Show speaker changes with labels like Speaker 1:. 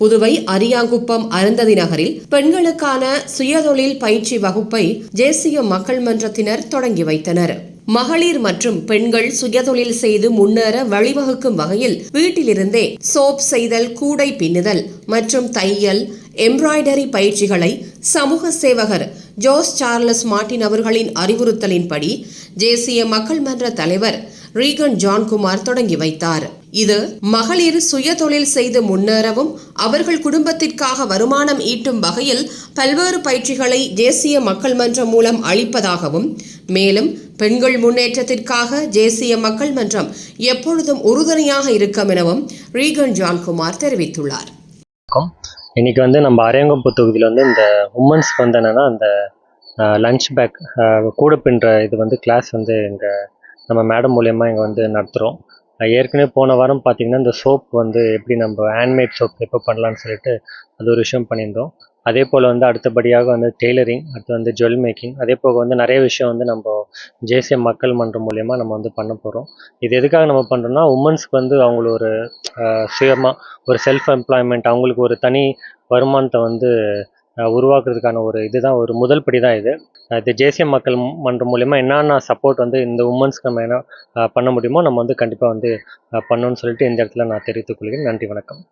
Speaker 1: புதுவை அரியாங்குப்பம் அருந்ததி நகரில் பெண்களுக்கான சுயதொழில் பயிற்சி வகுப்பை தேசிய மக்கள் மன்றத்தினர் தொடங்கி வைத்தனர். மகளிர் மற்றும் பெண்கள் சுயதொழில் செய்து முன்னேற வழிவகுக்கும் வகையில் வீட்டிலிருந்தே சோப் செய்தல் கூடை பின்னுதல் மற்றும் தையல் எம்ப்ராய்டரி பயிற்சிகளை சமூக சேவகர் ஜோஸ் சார்லஸ் மார்ட்டின் அவர்களின் அறிவுறுத்தலின்படி தேசிய மக்கள் மன்ற தலைவர் ரீகன் ஜான்குமார் தொடங்கி வைத்தார். இது மகளிர் சுயதொழில் செய்து முன்னேறவும் அவர்கள் குடும்பத்திற்காக வருமானம் ஈட்டும் வகையில் பல்வேறு பயிற்சிகளை தேசிய மக்கள் மன்றம் மூலம் அளிப்பதாகவும் மேலும் பெண்கள் முன்னேற்றத்திற்காக தேசிய மக்கள் மன்றம் எப்பொழுதும் உறுதுணையாக இருக்கும் எனவும் ரீகன் ஜான்குமார் தெரிவித்துள்ளார்.
Speaker 2: இன்னைக்கு வந்து நம்ம அரையங்கம்பு தொகுதியில் வந்து இந்த உமன்ஸ்க்கு வந்து என்னென்னா அந்த லஞ்ச் பேக் கூட பின்னுற இது வந்து கிளாஸ் வந்து இங்கே நம்ம மேடம் மூலயமா இங்கே வந்து நடத்துகிறோம் ஏற்கனவே போன வாரம் பார்த்தீங்கன்னா இந்த சோப் வந்து எப்படி நம்ம ஹேண்ட்மேட் சோப் எப்போ பண்ணலான்னு சொல்லிட்டு அது ஒரு விஷயம் பண்ணியிருந்தோம். அதே போல் வந்து அடுத்தபடியாக வந்து டெய்லரிங் அடுத்து வந்து ஜுவல் மேக்கிங் அதே போக வந்து நிறைய விஷயம் வந்து நம்ம ஜேசிய மக்கள் மன்றம் மூலயமா நம்ம வந்து பண்ண போகிறோம் இது எதுக்காக நம்ம பண்ணுறோம்னா உமன்ஸ்க்கு வந்து அவங்கள ஒரு சுயமாக ஒரு செல்ஃப் எம்ப்ளாய்மெண்ட் அவங்களுக்கு ஒரு தனி வருமானத்தை வந்து உருவாக்குறதுக்கான ஒரு இதுதான் ஒரு முதல் படி தான் இது இது ஜேசிய மக்கள் மன்றம் மூலயமா என்னென்ன சப்போர்ட் வந்து இந்த உமன்ஸ்க்கு நம்ம என்ன பண்ண முடியுமோ நம்ம வந்து கண்டிப்பாக வந்து பண்ணணும்னு சொல்லிட்டு இந்த இடத்துல நான் தெரிவித்துக் கொள்கிறேன். நன்றி வணக்கம்.